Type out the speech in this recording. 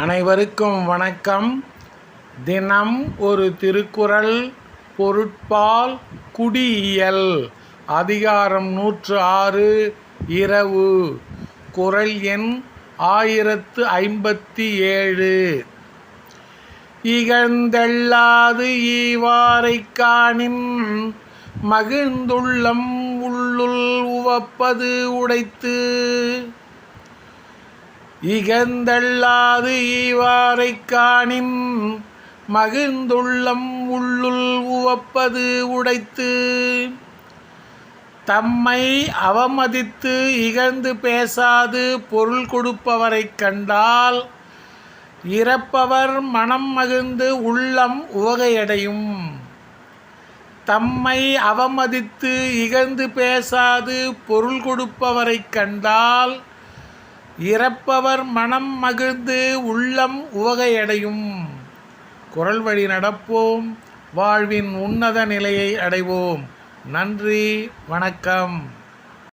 அனைவருக்கும் வணக்கம். தினம் ஒரு திருக்குறள் பொருட்பால் குடியியல். அதிகாரம் நூற்று ஆறு இரவு. குறள் எண் ஆயிரத்து ஐம்பத்தி ஏழு. இகழ்ந்தெள்ளாது ஈவாரைக் காணின் மகிழ்ந்துள்ளம் உள்ளுள் உவப்பது உடைத்து இகந்தள்ளாது ஈவாரை காணின் மகிழ்ந்துள்ளம் உள்ளுள் உவப்பது உடைத்து. தம்மை அவமதித்து இகழ்ந்து பேசாது பொருள் கொடுப்பவரைக் கண்டால் இறப்பவர் மனம் மகிழ்ந்து உள்ளம் உவகையடையும். தம்மை அவமதித்து இகழ்ந்து பேசாது பொருள் கொடுப்பவரைக் கண்டால் இறப்பவர் மனம் மகிழ்ந்து உள்ளம் உவகையடையும். குரல் வழி நடப்போம் வாழ்வின் உன்னத நிலையை அடைவோம். நன்றி வணக்கம்.